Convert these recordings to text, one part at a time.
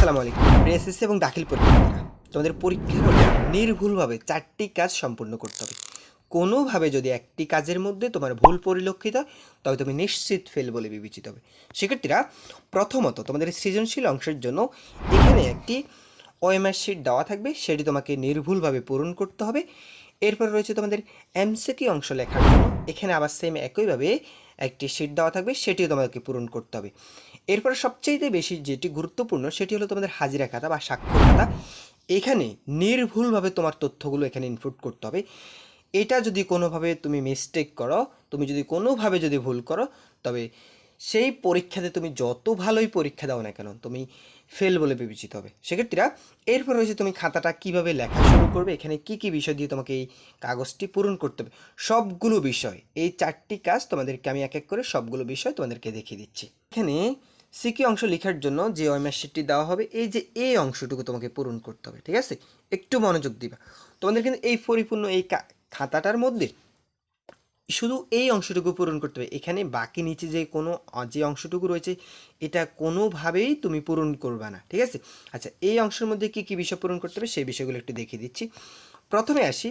আসসালামু আলাইকুম। এসএসসি এবং দাখিল পরীক্ষা তোমাদের পরীক্ষা হলে নির্ভুলভাবে চারটি কাজ সম্পূর্ণ করতে হবে। কোনোভাবে যদি একটি কাজের মধ্যে তোমার ভুল পরিলক্ষিত হয়, তবে তুমি নিশ্চিত ফেল বলে বিবেচিত হবে। শিক্ষার্থীরা, প্রথমত তোমাদের সৃজনশীল অংশের জন্য এখানে একটি ওএমআর শিট দেওয়া থাকবে। সেটি তোমাকে নির্ভুলভাবে পূরণ করতে হবে। এরপর রয়েছে তোমাদের এমসিকিউ অংশ লেখার জন্য। এখানে আবার সেম একইভাবে একটি শিট দেওয়া থাকবে। সেটিও তোমাকে পূরণ করতে হবে। এরপর সবচেয়ে বেশি যেটি গুরুত্বপূর্ণ সেটি হলো তোমাদের হাজিরা খাতা বা স্বাক্ষর খাতা। এখানে নির্ভুলভাবে তোমার তথ্যগুলো এখানে ইনপুট করতে হবে। এটা যদি কোনোভাবে তুমি মিস্টেক করো, তুমি যদি কোনোভাবে যদি ভুল করো, তবে সেই পরীক্ষাতে তুমি যত ভালোই পরীক্ষা দাও না কেন, তুমি ফেল বলে বিবেচিত হবে। সেক্ষেত্রে এরপর রয়েছে তুমি খাতাটা কীভাবে লেখা শুরু করবে, এখানে কি কি বিষয় দিয়ে তোমাকে এই কাগজটি পূরণ করতে হবে। সবগুলো বিষয়, এই চারটি কাজ তোমাদেরকে আমি এক এক করে সবগুলো বিষয় তোমাদেরকে দেখিয়ে দিচ্ছি। এখানে সিকি অংশ লেখার জন্য যে ওএমআর শিটটি দেওয়া হবে, এই যে এই অংশটুকু তোমাকে পূরণ করতে হবে, ঠিক আছে? একটু মনোযোগ দিবা। তোমাদের কিন্তু এই পরিপূর্ণ এই খাতাটার মধ্যে শুধু এই অংশটুকু পূরণ করতে হবে। এখানে বাকি নিচে যে কোনো যে অংশটুকু রয়েছে, এটা কোনোভাবেই তুমি পূরণ করবে না, ঠিক আছে? আচ্ছা এই অংশের মধ্যে কি কি বিষয় পূরণ করতে হবে, সেই বিষয়গুলো একটু দেখিয়ে দিচ্ছি। প্রথমে আসি,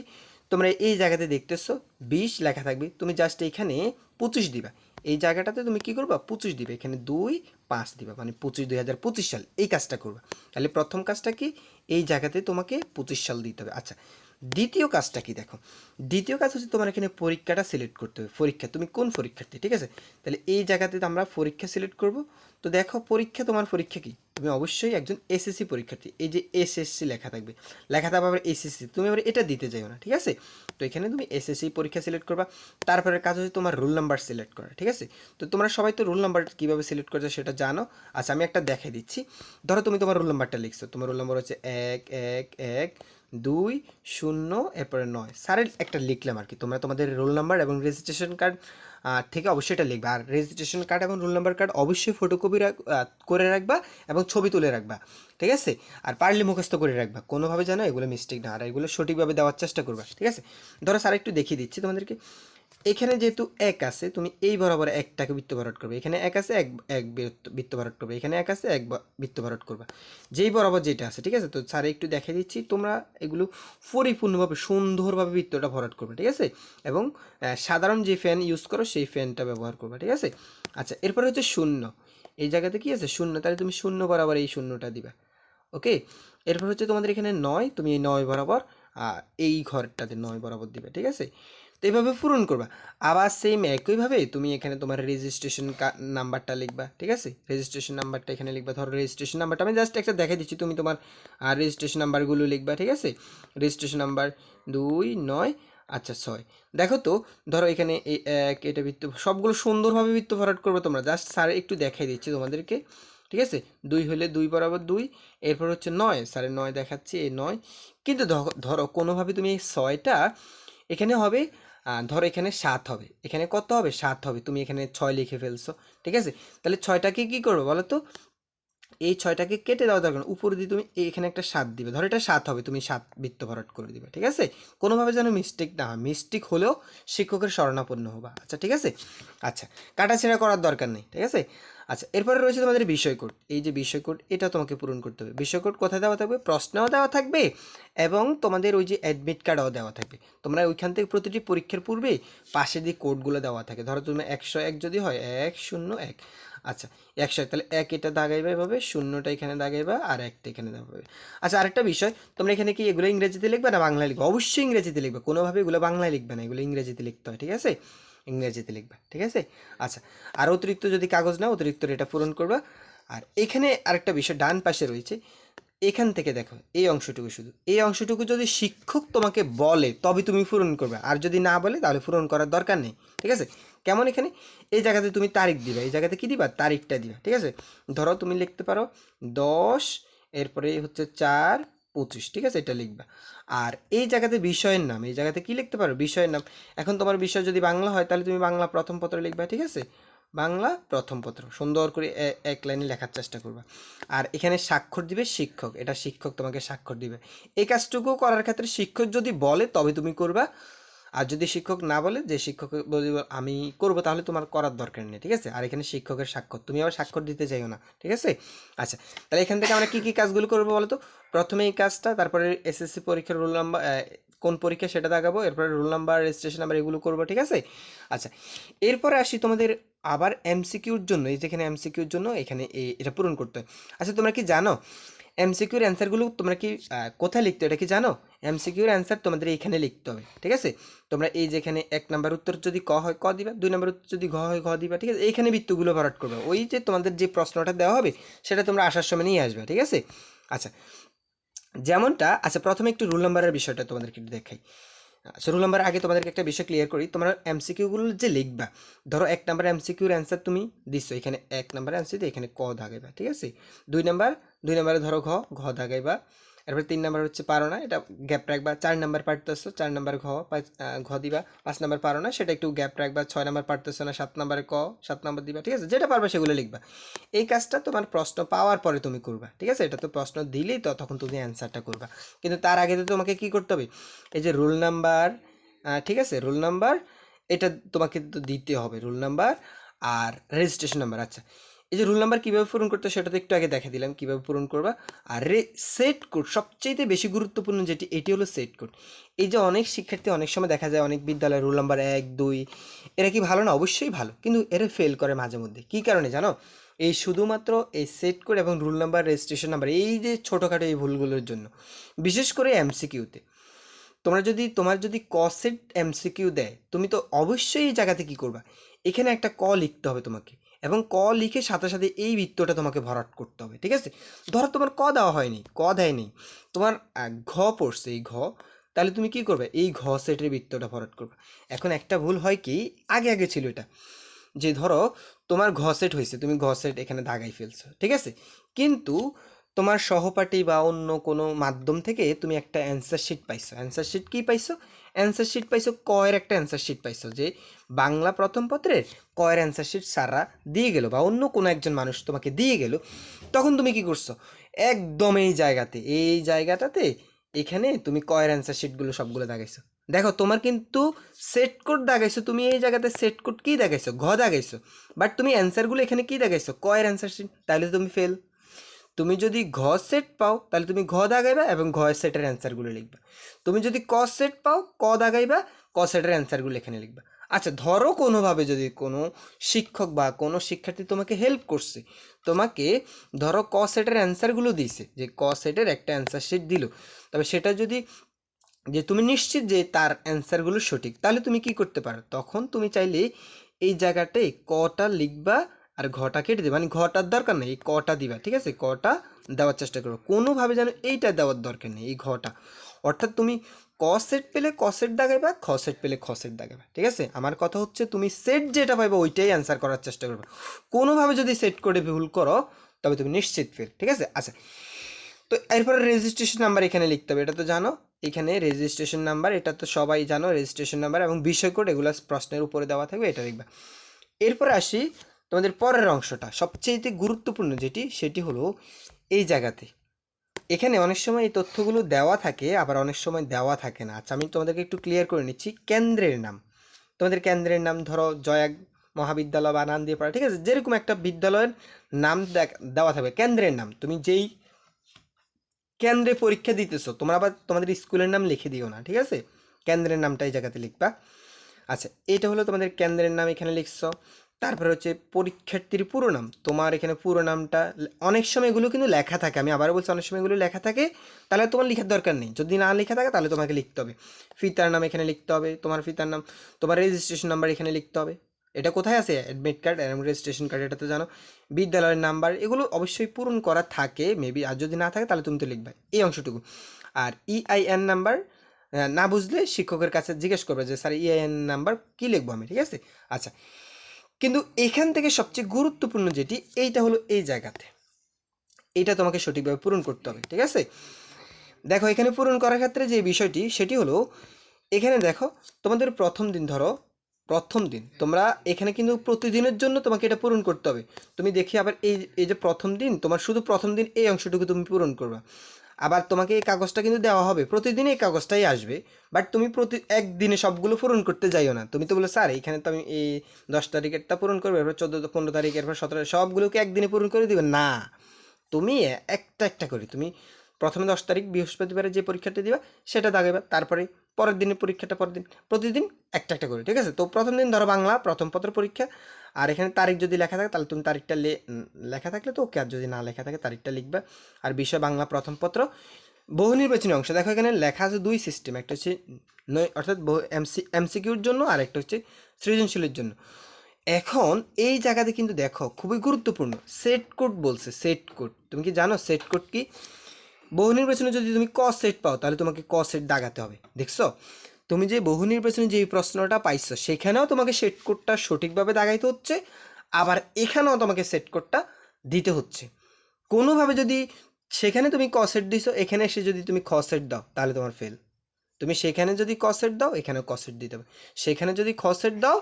তোমরা এই জায়গাতে দেখতেছো, বিশ লেখা থাকবে। তুমি জাস্ট এইখানে পঁচিশ দিবা। এই জায়গাটাতে তুমি কি করবা? পঁচিশ দিবে। এখানে দুই, পাঁচ দিবা। মানে পঁচিশ, দুই হাজার পঁচিশ সাল। এই কাজটা করবা। তাহলে প্রথম কাজটা কি? এই জায়গাতে তোমাকে পঁচিশ সাল দিতে হবে। আচ্ছা দ্বিতীয় কাজটা কি দেখো? দ্বিতীয় কাজ হচ্ছে তোমার এখানে পরীক্ষাটা সিলেক্ট করতে হবে। পরীক্ষা, তুমি কোন পরীক্ষার্থী? ঠিক আছে? তাহলে এই জায়গাতে আমরা পরীক্ষা সিলেক্ট করব। তো দেখো, পরীক্ষা তোমার পরীক্ষা কি? তুমি অবশ্যই একজন এসএসসি পরীক্ষার্থী। এই যে এসএসসি লেখা থাকবে লেখা থাকবে আবার এসএসসি তুমি আবার এটা দিতে যাইও না, ঠিক আছে? তো এখানে তুমি এসএসসি পরীক্ষা সিলেক্ট করবা। তারপরে কাজ হচ্ছে তোমার রোল নাম্বার সিলেক্ট করা, ঠিক আছে? তো তোমরা সবাই তো রোল নাম্বার কীভাবে সিলেক্ট করছ সেটা জানো? আচ্ছা আমি একটা দেখাই দিচ্ছি। ধরো তুমি তোমার রোল নাম্বারটা লিখছো। তোমার রোল নাম্বার হচ্ছে এক এক এক দুই, শূন্য, এরপরে নয়। স্যারের একটা লিখলাম আর কি। তোমরা তোমাদের রোল নাম্বার এবং রেজিস্ট্রেশন কার্ড থেকে অবশ্যই এটা লিখবা। আর রেজিস্ট্রেশন কার্ড এবং রোল নাম্বার কার্ড অবশ্যই ফটোকপি করে রাখবা এবং ছবি তুলে রাখবা। ঠিক আছে? আর পারলে মুখস্থ করে রাখবা। কোনোভাবে যেন এগুলো মিস্টেক না আর এগুলো সঠিকভাবে দেওয়ার চেষ্টা করবা। ঠিক আছে? ধরো স্যার একটু দেখিয়ে দিচ্ছি তোমাদেরকে। এখানে যেহেতু এক আছে, তুমি এই বরাবর একটাকে বৃত্ত ভরাট করবে। এখানে এক আছে, এক এক বৃত্ত- ভরাট করবে। এখানে এক আছে, এক বৃত্ত ভরাট করবা। যেই বরাবর যেটা আছে, ঠিক আছে? তো স্যার একটু দেখাই দিচ্ছি, তোমরা এগুলো পরিপূর্ণভাবে সুন্দরভাবে বৃত্তটা ভরাট করবে, ঠিক আছে? এবং সাধারণ যে ফ্যান ইউজ করো, সেই ফ্যানটা ব্যবহার করবে, ঠিক আছে? আচ্ছা এরপরে হচ্ছে শূন্য। এই জায়গাতে কি আছে? শূন্য। তাহলে তুমি শূন্য বরাবর এই শূন্যটা দিবা। ওকে? এরপর হচ্ছে তোমাদের এখানে নয়, তুমি এই নয় বরাবর এই ঘরটাতে নয় বরাবর দিবে, ঠিক আছে? তো এইভাবে পূরণ করবা। আবার সেম একইভাবে তুমি এখানে তোমার রেজিস্ট্রেশন নাম্বারটা লিখবা, ঠিক আছে? রেজিস্ট্রেশন নাম্বারটা এখানে লিখবা। ধরো রেজিস্ট্রেশন নাম্বারটা আমি জাস্ট একটা দেখাই দিচ্ছি, তুমি তোমার রেজিস্ট্রেশন নাম্বারগুলো লিখবা, ঠিক আছে? রেজিস্ট্রেশন নাম্বার দুই, নয় আচ্ছা ছয়। দেখো তো, ধরো এখানে এক, এটা বৃত্ত, সবগুলো সুন্দরভাবে বৃত্ত ভরাট করবে তোমরা। জাস্ট স্যার একটু দেখাই দিচ্ছি তোমাদেরকে, ঠিক আছে? দুই হলে দুই বরাবর দুই, এরপর হচ্ছে নয়। স্যারের নয় দেখাচ্ছি এই নয়। কিন্তু ধরো কোনোভাবে তুমি এই ছয়টা, এখানে হবে ধরো এখানে সাত হবে। এখানে কত হবে? সাত হবে। তুমি এখানে ছয় লিখে ফেলছো। ঠিক আছে? তাহলে ছয়টাকে কি করব বলো তো এই ছয়টাকে কেটে দেওয়া দরকার। উপরে দিয়ে তুমি এখানে একটা সাত দিবে। ধরো এটা সাত হবে, তুমি সাত বৃত্ত ভরাট করে দিবে, ঠিক আছে? কোনোভাবে যেন মিস্টেক না হয়। মিস্টেক হলেও শিক্ষকের শরণাপন্ন হবা। আচ্ছা ঠিক আছে? আচ্ছা কাটাছেড়া করার দরকার নেই, ঠিক আছে? আচ্ছা এরপরে রয়েছে তোমাদের বিষয় কোড এই যে বিষয় কোড এটা তোমাকে পূরণ করতে হবে। বিষয় কোড কোথায় দেওয়া থাকবে? প্রশ্নও দেওয়া থাকবে এবং তোমাদের ওই যে অ্যাডমিট কার্ডও দেওয়া থাকবে। তোমরা ওইখান থেকে প্রতিটি পরীক্ষার পূর্বে পাশে দিয়ে কোডগুলো দেওয়া থাকে। ধরো তুমি একশো এক যদি হয়, এক, শূন্য, এক। আচ্ছা একশো এক তাহলে এক এটা দাগাইবা এভাবে, শূন্যটা এখানে দাগাইবা, আর একটা এখানে দাগাবে আচ্ছা আরেকটা বিষয়, তোমরা এখানে কি এগুলো ইংরেজিতে লিখবে না বাংলায় লিখবে? অবশ্যই ইংরেজিতে লিখবে, কোনোভাবে এগুলো বাংলায় লিখবে না, এগুলো ইংরেজিতে লিখতে হয়, ঠিক আছে? ইংরেজিতে লিখবে, ঠিক আছে? আচ্ছা আর অতিরিক্ত যদি কাগজ না অতিরিক্ত এটা পূরণ করবা। আর এখানে আরেকটা বিষয়, ডান পাশে রয়েছে, এখান থেকে দেখো, এই অংশটুকু শুধু। এই অংশটুকু যদি শিক্ষক তোমাকে বলে, তবে তুমি পূরণ করবে, আর যদি না বলে, তাহলে পূরণ করার দরকার নেই, ঠিক আছে? কেমন এখানে? এই জায়গাতে তুমি তারিখ দিবা, এই জায়গাতে কি দিবা? তারিখটা দিবা, ঠিক আছে? ধরো তুমি লিখতে পারো দশ, এরপরে হচ্ছে চার, পঁচিশ, ঠিক আছে? এটা লিখবা। আর এই জায়গাতে বিষয়ের নাম, এই জায়গাতে কি লিখতে পারো? বিষয়ের নাম। এখন তোমার বিষয় যদি বাংলা হয়, তাহলে তুমি বাংলা প্রথম পত্র লিখবা, ঠিক আছে? বাংলা প্রথম পত্র। সুন্দর করে এক লাইনে লেখার চেষ্টা করবা। আর এখানে স্বাক্ষর দিবে শিক্ষক। এটা শিক্ষক তোমাকে স্বাক্ষর দিবে। এই কাজটুকু করার ক্ষেত্রে শিক্ষক যদি বলে, তবে তুমি করবা আর যদি শিক্ষক না বলে যে শিক্ষক আমি করব, তাহলে তোমার করার দরকার নেই। ঠিক আছে? আর এখানে শিক্ষকের স্বাক্ষর তুমি আবার স্বাক্ষর দিতে চাইও না, ঠিক আছে? আচ্ছা তাহলে এখান থেকে আমরা কী কী কাজগুলো করব বলো তো প্রথমে এই কাজটা, তারপরে এসএসসি পরীক্ষার রোল নাম্বার কোন পরীক্ষা সেটা দেখাবো, এরপরে রোল নাম্বার, রেজিস্ট্রেশন নাম্বার এগুলো করব, ঠিক আছে? আচ্ছা এরপরে আসি তোমাদের আবার এমসিকিউর জন্য, এই যেখানে এমসিকিউর জন্য, এখানে এটা পূরণ করতে হয়। আচ্ছা তোমরা কি জানো এমসিকিউর অ্যান্সারগুলো তোমরা কি কোথায় লিখতে এটা কি জানো? এমসিকিউর অ্যান্সার তোমাদের এইখানে লিখতে হবে, ঠিক আছে? তোমরা এই যেখানে এক নাম্বার উত্তর যদি ক হয়, ক দিবা, দুই নাম্বার উত্তর যদি ঘ হয়, ঘ দিবা, ঠিক আছে? এইখানে বৃত্তগুলো ভরাট করবে। ওই যে তোমাদের যে প্রশ্নটা দেওয়া হবে, সেটা তোমরা আসার সময় নিয়ে আসবে, ঠিক আছে? আচ্ছা যেমনটা আচ্ছা প্রথমে একটু রুল নাম্বারের বিষয়টা তোমাদেরকে দেখাই। আচ্ছা রুল নাম্বার আগে তোমাদেরকে একটা বিষয় ক্লিয়ার করি। তোমরা এমসিকিউগুলো যে লিখবা, ধরো এক নাম্বার এমসিকিউর অ্যান্সার তুমি দিচ্ছ এখানে এক নাম্বার দিয়ে এখানে ক দাগাইবা, ঠিক আছে? দুই নাম্বার, দুই নাম্বারে ধরো ঘ ঘ দাগাইবা। এরপর তিন নাম্বার হচ্ছে পারো না এটা গ্যাপ রাখবা চার নাম্বার পারতেছো, চার নাম্বার ঘ ঘ দিবা, পাঁচ নাম্বার পারো না সেটা একটু গ্যাপ রাখবা ছয় নাম্বার পারতেছো না, সাত নাম্বারে ক, সাত নাম্বার দিবা, ঠিক আছে? যেটা পারবে সেগুলো লিখবা। এই কাজটা তোমার প্রশ্ন পাওয়ার পরে তুমি করবা, ঠিক আছে? এটা তো প্রশ্ন দিলেই তো তখন তুমি অ্যান্সারটা করবা। কিন্তু তার আগে তো তোমাকে কি করতে হবে? এই যে রোল নাম্বার ঠিক আছে? রোল নাম্বার এটা তোমাকে তো দিতে হবে রোল নাম্বার আর রেজিস্ট্রেশন নাম্বার আচ্ছা। এই যে রুল নাম্বার কীভাবে পূরণ করতে সেটা তো একটু আগে দেখা দিলাম কীভাবে পূরণ করবা। আর রে সেট কোড সবচেয়ে বেশি গুরুত্বপূর্ণ যেটি, এটি হলো সেট কোড এই যে অনেক শিক্ষার্থী অনেক সময় দেখা যায় অনেক বিদ্যালয়ে রুল নাম্বার এক, দুই, এরা কি ভালো না? অবশ্যই ভালো। কিন্তু এরা ফেল করে মাঝে মধ্যে। কী কারণে জানো? এই শুধুমাত্র এই সেট কোড এবং রুল নাম্বার রেজিস্ট্রেশন নাম্বার এই যে ছোটোখাটো এই ভুলগুলোর জন্য। বিশেষ করে এমসিকিউতে তোমরা যদি, তোমার যদি কসেট এমসিকিউ দেয়, তুমি তো অবশ্যই এই জায়গাতে কী করবা? এখানে একটা ক লিখতে হবে তোমাকে। এবং ক লিখে সাথে সাথে এই বৃত্তটা তোমাকে ভরাট করতে হবে, ঠিক আছে? ধরো তোমার ক দেওয়া হয়নি, ক দেয়নি তোমার ঘ পড়ছে এই ঘ, তাহলে তুমি কি করবে? এই ঘ সেটের বৃত্তটা ভরাট করবে। এখন একটা ভুল হয় কি? আগে আগে ছিল এটা, যে ধরো তোমার ঘ সেট হয়েছে, তুমি ঘ সেট এখানে দাগাই ফেলছো, ঠিক আছে? কিন্তু তোমার সহপাঠী বা অন্য কোনো মাধ্যম থেকে তুমি একটা অ্যান্সার শিট পাইছো। অ্যান্সার শিট কী পাইছো? অ্যান্সার শিট পাইছো কয়ের একটা অ্যান্সার শিট পাইছো, যে বাংলা প্রথম পত্রের কয়ের অ্যান্সার শিট সারা দিয়ে গেল বা অন্য কোনো একজন মানুষ তোমাকে দিয়ে গেল, তখন তুমি কি করছ? একদম এই জায়গাতে, এই জায়গাটাতে এখানে তুমি কয়ের অ্যান্সার শিটগুলো সবগুলো দাগাইছো দেখো, তোমার কিন্তু সেট কোড দাগাইছো তুমি এই জায়গাতে সেট কোড কী দাগাইছো ঘ দাগাইছো বাট তুমি অ্যান্সারগুলো এখানে কী দাগাইছো কয়ের অ্যান্সার শিট তাহলে তুমি ফেল তুমি যদি ঘ সেট পাও তাহলে তুমি ঘ দাগাইবা এবং ঘ সেটের অ্যান্সারগুলো লিখবা। তুমি যদি ক সেট পাও, ক দাগাইবা ক সেটের অ্যান্সারগুলো এখানে লিখবা। আচ্ছা ধরো কোনোভাবে যদি কোনো শিক্ষক বা কোনো শিক্ষার্থী তোমাকে হেল্প করছে, তোমাকে ধরো ক সেটের অ্যান্সারগুলো দিয়েছে, যে ক সেটের একটা অ্যান্সার শিট দিল। তবে সেটা যদি, যে তুমি নিশ্চিত যে তার অ্যান্সারগুলো সঠিক, তাহলে তুমি কি করতে পারো? তখন তুমি চাইলে এই জায়গাটায় কটা লিখবা আর ঘটা কেটে দেবে। মানে ঘটার দরকার নেই, এই কটা দিবা, ঠিক আছে? কটা দেওয়ার চেষ্টা করো কোনোভাবে যেন এইটা দেওয়ার দরকার নেই, এই ঘটা। অর্থাৎ তুমি ক সেট পেলে ক সেট দাগাইবা খ সেট পেলে খ সেট দাগাইবা ঠিক আছে? আমার কথা হচ্ছে তুমি সেট যেটা পাইবা ওইটাই অ্যান্সার করার চেষ্টা করবে। কোনোভাবে যদি সেট করে ভুল করো, তবে তুমি নিশ্চিত ফেল ঠিক আছে? আচ্ছা তো এরপরে রেজিস্ট্রেশন নাম্বার এখানে লিখতে হবে, এটা তো জানো? এখানে রেজিস্ট্রেশন নাম্বার এটা তো সবাই জানো রেজিস্ট্রেশন নাম্বার এবং বিষয় কোড এগুলো প্রশ্নের উপরে দেওয়া থাকবে, এটা লিখবা। এরপরে আসি তোমাদের পরের অংশটা, সবচেয়ে গুরুত্বপূর্ণ যেটি, সেটি হলো এই জায়গাতে এখানে অনেক সময় এই তথ্যগুলো দেওয়া থাকে, আবার অনেক সময় দেওয়া থাকে না। আচ্ছা আমি তোমাদেরকে একটু ক্লিয়ার করে নিচ্ছি। কেন্দ্রের নাম। তোমাদের কেন্দ্রের নাম ধরো, জয়াগ মহাবিদ্যালয় বা নাম দিয়ে পড়া ঠিক আছে? যেরকম একটা বিদ্যালয়ের নাম দেওয়া থাকবে, কেন্দ্রের নাম। তুমি যেই কেন্দ্রে পরীক্ষা দিতেছো, তোমরা আবার তোমাদের স্কুলের নাম লিখে দিও না, ঠিক আছে? কেন্দ্রের নামটা এই জায়গাতে লিখবা। আচ্ছা এটা হলো তোমাদের কেন্দ্রের নাম এখানে লিখছো। তারপরে হচ্ছে পরীক্ষার্থীর পুরো নাম তোমার এখানে পুরো নামটা অনেক সময় এগুলো কিন্তু লেখা থাকে। আমি আবারও বলছি, অনেক সময় এগুলো লেখা থাকে, তাহলে তোমার লেখার দরকার নেই। যদি না লেখা থাকে, তাহলে তোমাকে লিখতে হবে। ফিতার নাম এখানে লিখতে হবে, তোমার ফিতার নাম, তোমার রেজিস্ট্রেশন নাম্বার এখানে লিখতে হবে। এটা কোথায় আছে? অ্যাডমিট কার্ড রেজিস্ট্রেশন কার্ড এটা তো জানো। বিদ্যালয়ের নাম্বার, এগুলো অবশ্যই পূরণ করা থাকে মেবি আর যদি না থাকে, তাহলে তুমি তো লিখবে। এই অংশটুকু। আর E ইআইএন নাম্বার না বুঝলে শিক্ষকের কাছে জিজ্ঞেস করবে যে, স্যার ইআইএন নাম্বার কী লিখব আমি? ঠিক আছে? আচ্ছা। কিন্তু এখান থেকে সবচেয়ে গুরুত্বপূর্ণ যেটি, এইটা হলো এই জায়গাতে। এইটা তোমাকে সঠিকভাবে পূরণ করতে হবে, ঠিক আছে? দেখো, এখানে পূরণ করার ক্ষেত্রে যে বিষয়টি, সেটি হলো, এখানে দেখো, তোমাদের প্রথম দিন, ধরো, প্রথম দিন, তোমরা এখানে কিন্তু প্রতিদিনের জন্য তোমাকে এটা পূরণ করতে হবে। তুমি দেখি আবার এই এই যে প্রথম দিন, তোমার শুধু প্রথম দিন এই অংশটুকু তুমি পূরণ করবা। আবার তোমাকে এই কাগজটা কিন্তু দেওয়া হবে। প্রতিদিন এই কাগজটাই আসবে। বাট তুমি প্রতি, একদিনে সবগুলো পূরণ করতে যাইও না। তুমি তো বলো স্যার, এখানে তো আমি এই দশ তারিখেরটা পূরণ করব, এরপর চোদ্দ, পনেরো তারিখ, এরপর সতেরো সবগুলোকে একদিনে পূরণ করে দিবে। না। তুমি একটা একটা করে, তুমি প্রথমে দশ তারিখ বৃহস্পতিবারে যে পরীক্ষাটা দিবা, সেটা দাগাইবা, তারপরে পরের দিনের পরীক্ষাটা পরের দিন, প্রতিদিন একটা একটা করে, ঠিক আছে? তো প্রথম দিন ধরো বাংলা, প্রথম পত্র পরীক্ষা, আর এখানে তারিখ যদি লেখা থাকে, তাহলে তুমি তারিখটা লেখা থাকলে তো ওকে, আর যদি না লেখা থাকে, তারিখটা লিখবা। আর বিষয় বাংলা, প্রথম পত্র, বহু নির্বাচনী অংশ, দেখো এখানে লেখা আছে দুই সিস্টেম একটা হচ্ছে নয়, অর্থাৎ বহু এমসি, এমসিকিউর জন্য, আর একটা হচ্ছে সৃজনশীলের জন্য। এখন এই জায়গাতে কিন্তু দেখো, খুবই গুরুত্বপূর্ণ সেট কোড বলছে সেট কোড তুমি কি জানো? সেট কোড কি? বহু নির্বাচনে যদি তুমি ক সেট পাও, তাহলে তোমাকে ক সেট দাগাতে হবে। দেখছ? তুমি যে বহু নির্বাচনে যে প্রশ্নটা পাইছো, সেখানেও তোমাকে সেট কোডটা সঠিকভাবে দাগাইতে হচ্ছে, আবার এখানেও তোমাকে সেট কোডটা দিতে হচ্ছে। কোনোভাবে যদি সেখানে তুমি ক সেট দিছো, এখানে এসে যদি তুমি খ সেট দাও, তাহলে তোমার ফেল তুমি সেখানে যদি ক সেট দাও, এখানেও ক সেট দিতে হবে। সেখানে যদি খ সেট দাও,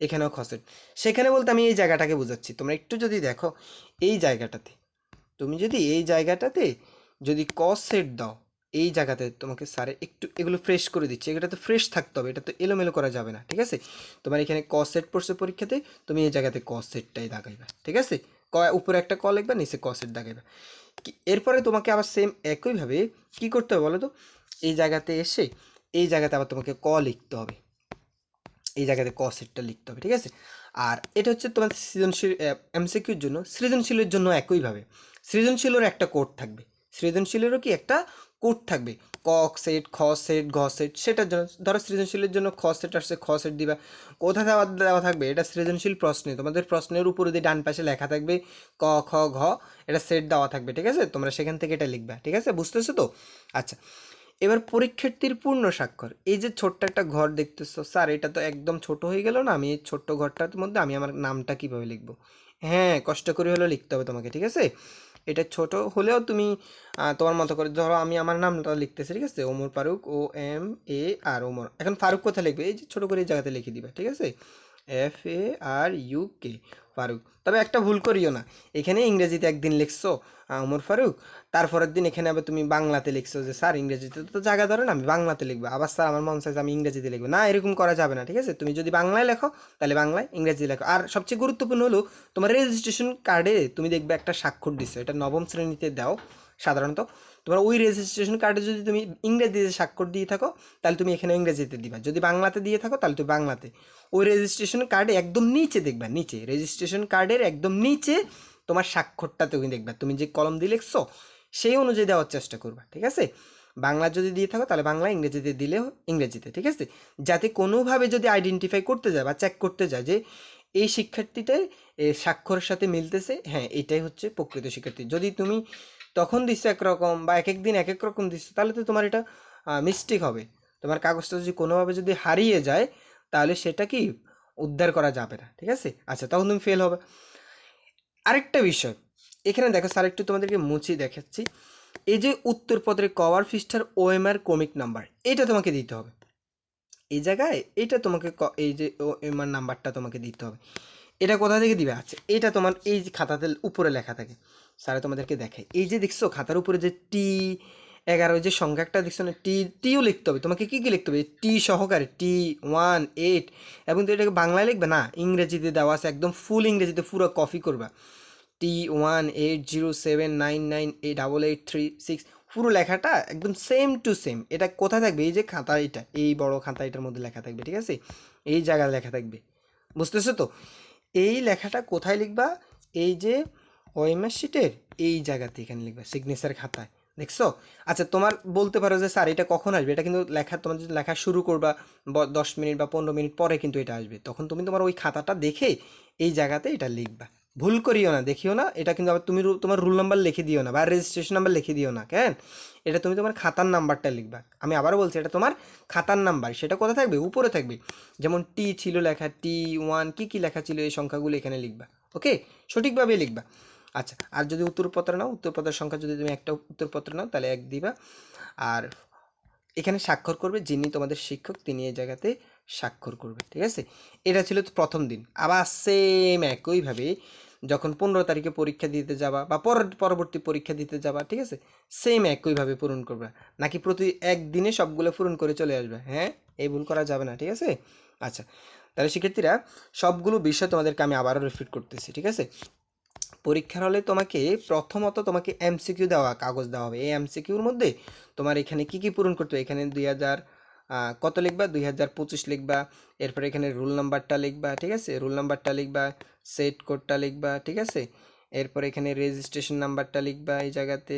এখানেও খ সেট সেখানে বলতে আমি এই জায়গাটাকে বোঝাচ্ছি। তোমরা একটু যদি দেখো এই জায়গাটাতে। তুমি যদি এই জায়গাটাতে যদি ক সেট দাও, এই জায়গাতে তোমাকে স্যারে একটু এগুলো ফ্রেশ করে দিচ্ছে। এটা তো ফ্রেশ থাকতে হবে এটা তো এলোমেলো করা যাবে না, ঠিক আছে? তোমার এখানে ক সেট পড়ছে পরীক্ষাতে, তুমি এই জায়গাতে ক সেটটাই দাগাইবা ঠিক আছে? ক, উপরে একটা ক লিখবা, নিচে ক সেট দাগাইবা এরপরে তোমাকে আবার সেম একইভাবে কি করতে হবে বলো তো এই জায়গাতে এসে, এই জায়গাতে আবার তোমাকে ক লিখতে হবে। এই জায়গাতে ক সেটটা লিখতে হবে, ঠিক আছে? আর এটা হচ্ছে তোমার সৃজনশীল এমসিকিউর জন্য, সৃজনশীলের জন্য একইভাবে সৃজনশীলের একটা কোড থাকবে। সৃজনশীলেরও কি একটা কোড থাকবে? ক সেট, খ সেট, ঘ সেট, সেটার জন্য, ধরো সৃজনশীলের জন্য খ সেট আসছে, খ সেট দিবা। কোথা দেওয়া দেওয়া থাকবে? এটা সৃজনশীল প্রশ্নে। তোমাদের প্রশ্নের উপরে দিয়ে ডান পাশে লেখা থাকবে ক, খ, ঘ, এটা সেট দেওয়া থাকবে, ঠিক আছে? তোমরা সেখান থেকে এটা লিখবা, ঠিক আছে? বুঝতেছো তো? আচ্ছা এবার পরীক্ষার্থীর পূর্ণ স্বাক্ষর। এই যে ছোট্ট একটা ঘর দেখতেছো, স্যার, এটা তো একদম ছোট হয়ে গেল না? আমি এই ছোট্ট ঘরটার মধ্যে আমি আমার নামটা কীভাবে লিখব? হ্যাঁ কষ্ট করে হলেও লিখতে হবে তোমাকে, ঠিক আছে? এটা ছোট হলেও তুমি তোমার মতো করে, ধরো আমি আমার নামটা লিখতেছি, ঠিক আছে? Omar Faruk, O M A R, Omar. এখন ফারুক কোথায় লিখবে? এই যে ছোট করে এই জায়গাতে লিখে দিবে, ঠিক আছে? F A R U K Faruk. তবে একটা ভুল করিও না। এখানে ইংরেজিতে একদিন লিখছো ওমর ফারুক। তারপরের দিন এখানে আবার তুমি বাংলাতে লিখছো যে, স্যার, ইংরেজিতে তো জায়গা ধরে না, আমি বাংলাতে লিখব। আবার স্যার, আমার মন চাইছে আমি ইংরেজিতে লিখব। না, এরকম করা যাবে না, ঠিক আছে? তুমি যদি বাংলায় লেখো, তাহলে বাংলায় ইংরেজি লেখো। আর সবচেয়ে গুরুত্বপূর্ণ হলো, তোমার রেজিস্ট্রেশন কার্ডে তুমি দেখবে একটা স্বাক্ষর দিছো। এটা নবম শ্রেণীতে দাও, সাধারণত। তোমার ওই রেজিস্ট্রেশন কার্ডে যদি তুমি ইংরেজিতে স্বাক্ষর দিয়ে থাকো, তাহলে তুমি এখানে ইংরেজিতে দিবা। যদি বাংলাতে দিয়ে থাকো, তাহলে তুমি বাংলাতে। ওই রেজিস্ট্রেশন কার্ডে একদম নিচে দেখবা, নিচে। রেজিস্ট্রেশন কার্ডের একদম নিচে তোমার স্বাক্ষরটা তুমি দেখবা। তুমি যে কলম দিয়ে লিখছো, সেই অনুযায়ী দেওয়ার চেষ্টা করবা, ঠিক আছে? বাংলা যদি দিয়ে থাকো, তাহলে বাংলা ইংরেজিতে দিলেও ইংরেজিতে, ঠিক আছে? যাতে কোনোভাবে যদি আইডেন্টিফাই করতে যায় বা চেক করতে যায় যে এই শিক্ষার্থীটাই স্বাক্ষরের সাথে মিলতেছে হ্যাঁ এটাই হচ্ছে প্রকৃত শিক্ষার্থী। যদি তুমি তখন দিচ্ছ একরকম বা এক এক দিন এক এক রকম দিচ্ছ তাহলে তো তোমার এটা মিস্টেক হবে। তোমার কাগজটা যদি কোনোভাবে যদি হারিয়ে যায়, তাহলে সেটা কি উদ্ধার করা যাবে না, ঠিক আছে? আচ্ছা তখন তুমি ফেল হবে। আরেকটা বিষয়, এখানে দেখো স্যার একটু তোমাদেরকে মুছি দেখাচ্ছি। এই যে উত্তরপত্রের কভার পৃষ্ঠার ওএমআর কমিক নাম্বার এটা তোমাকে দিতে হবে। এই জায়গায় এটা তোমাকে এই যে ওএমআর নাম্বারটা তোমাকে দিতে হবে। এটা কোথা থেকে দিবে? আচ্ছা এটা তোমার এই যে খাতাতে উপরে লেখা থাকে। স্যার, তোমাদেরকে দেখায় এই যে দেখছ, খাতার উপরে যে টি, এগারো যে সংখ্যাটা দেখছ না, টি, টিও লিখতে হবে। তোমাকে কী কী লিখতে হবে? টি সহকারে, টি, ওয়ান, এইট, এবং তো এটাকে বাংলায় লিখবে না? ইংরেজিতে দেওয়া আছে, একদম ফুল ইংরেজিতে পুরো কপি করবা। T, one, eight, zero, seven, nine nine eight double eight three six পুরো লেখাটা একদম সেম টু সেম এটা কোথায় থাকবে? এই যে খাতা এটা এই বড় খাতা এটার মধ্যে লেখা থাকবে, ঠিক আছে? এই জায়গায় লেখা থাকবে। বুঝতেছো তো? এই লেখাটা কোথায় লিখবা? এই যে ওএমএস শিটের এই জায়গাতে এখানে লিখবা সিগনেচার খাতায়। দেখছ? আচ্ছা তোমার বলতে পারো যে, স্যার, এটা কখন আসবে? এটা কিন্তু লেখা, তোমার যদি লেখা শুরু করবা দশ মিনিট বা পনেরো মিনিট পরে কিন্তু এটা আসবে। তখন তুমি তোমার ওই খাতাটা দেখে এই জায়গাতে এটা লিখবা। ভুল করিও না, দেখিও না। এটা কিন্তু আবার তুমি তোমার রুল নাম্বার লিখে দিও না বা রেজিস্ট্রেশন নাম্বার লিখে দিও না, কেন? এটা তুমি তোমার খাতার নাম্বারটা লিখবা। আমি আবারও বলছি, এটা তোমার খাতার নাম্বার সেটা কোথায় থাকবে? উপরে থাকবে। যেমন টি ছিল লেখা টি ওয়ান কী কী লেখা ছিল এই সংখ্যাগুলো এখানে লিখবা। ওকে? সঠিকভাবে লিখবা। আচ্ছা আর যদি উত্তরপত্র নাও, উত্তরপত্রের সংখ্যা যদি তুমি একটা উত্তরপত্র নাও, তাহলে এক দিবা। আর এখানে স্বাক্ষর করবে যিনি তোমাদের শিক্ষক, তিনি এই জায়গাতে স্বাক্ষর করবে, ঠিক আছে? এটা ছিল প্রথম দিন। আবার সেম একইভাবে যখন পনেরো তারিখে পরীক্ষা দিতে যাবা বা পর, পরবর্তী পরীক্ষা দিতে যাবা, ঠিক আছে? সেম একইভাবে পূরণ করবে। নাকি প্রতি একদিনে সবগুলো পূরণ করে চলে আসবে? হ্যাঁ এই ভুল করা যাবে না, ঠিক আছে? আচ্ছা তাহলে শিক্ষার্থীরা সবগুলো বিষয় তোমাদেরকে আমি আবারও রিপিট করতেছি, ঠিক আছে? পরীক্ষার হলে তোমাকে প্রথমত তোমাকে এমসিকিউ দেওয়া, কাগজ দেওয়া হবে। এই এমসিকিউর মধ্যে তোমার এখানে কি কি পূরণ করতে হবে? এখানে দুই হাজার কত লিখবা? দুই হাজার পঁচিশ লিখবা। এরপরে এখানে রুল নাম্বারটা লিখবা, ঠিক আছে? রুল নাম্বারটা লিখবা, সেট কোডটা লিখবা, ঠিক আছে? এরপর এখানে রেজিস্ট্রেশন নাম্বারটা লিখবা এই জায়গাতে,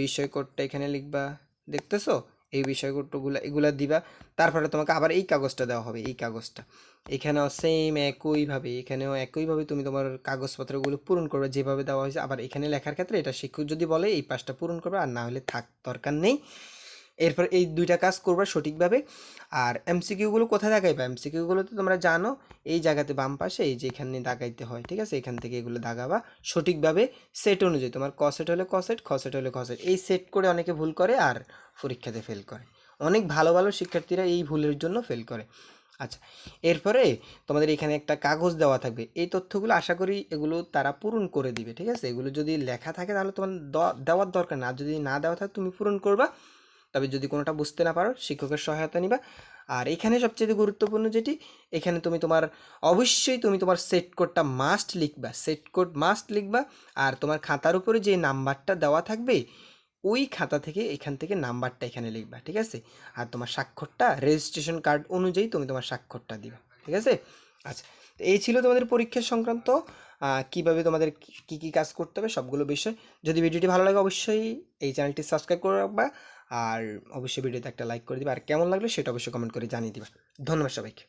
বিষয় কোডটা এখানে লিখবা, দেখতেছো? এই বিষয় কোডগুলো, এগুলা দিবা। তারপরে তোমাকে আবার এই কাগজটা দেওয়া হবে, এই কাগজটা। এখানেও সেম একইভাবে, এখানেও একইভাবে তুমি তোমার কাগজপত্রগুলো পূরণ করবে, যেভাবে দেওয়া হয়েছে। আবার এখানে লেখার ক্ষেত্রে এটা শিক্ষক যদি বলে, এই পাশটা পূরণ করবে, আর না হলে থাক, দরকার নেই। এরপর এই দুইটা কাজ করবা সঠিকভাবে। আর এমসিকিউগুলো কোথায় দাগাইবা? এমসিকিউগুলো তো তোমরা জানো, এই জায়গাতে বাম পাশে এই যে এখানে দাগাইতে হয়, ঠিক আছে? এখান থেকে এগুলো দাগাবা সঠিকভাবে সেট অনুযায়ী। তোমার ক সেট হলে ক সেট খ সেট হলে খ সেট এই সেট করে অনেকে ভুল করে আর পরীক্ষাতে ফেল করে। অনেক ভালো ভালো শিক্ষার্থীরা এই ভুলের জন্য ফেল করে। আচ্ছা এরপরে তোমাদের এখানে একটা কাগজ দেওয়া থাকবে। এই তথ্যগুলো আশা করি এগুলো তারা পূরণ করে দিবে, ঠিক আছে? এগুলো যদি লেখা থাকে তাহলে তোমার দেওয়ার দরকার না। যদি না দেওয়া থাকে, তুমি পূরণ করবা। তবে যদি কোনোটা বুঝতে না পারো, শিক্ষকের সহায়তা নিবা। আর এখানে সবচেয়ে গুরুত্বপূর্ণ যেটি, এখানে তুমি তোমার, অবশ্যই তুমি তোমার সেট কোডটা মাস্ট লিখবা। সেট কোড মাস্ট লিখবা, আর তোমার খাতার উপরে যে নাম্বারটা দেওয়া থাকবে, ওই খাতা থেকে এখান থেকে নাম্বারটা এখানে লিখবা, ঠিক আছে? আর তোমার স্বাক্ষরটা রেজিস্ট্রেশন কার্ড অনুযায়ী তুমি তোমার স্বাক্ষরটা দিবা, ঠিক আছে? আচ্ছা এই ছিল তোমাদের পরীক্ষা সংক্রান্ত কীভাবে তোমাদের কি কি কাজ করতে হবে সবগুলো বিষয়। যদি ভিডিওটি ভালো লাগে অবশ্যই এই চ্যানেলটি সাবস্ক্রাইব করে রাখবা। আর অবশ্যই ভিডিওতে একটা লাইক করে দিবে। আর কেমন লাগল সেটা অবশ্যই কমেন্ট করে জানিয়ে দিবা। ধন্যবাদ সবাইকে।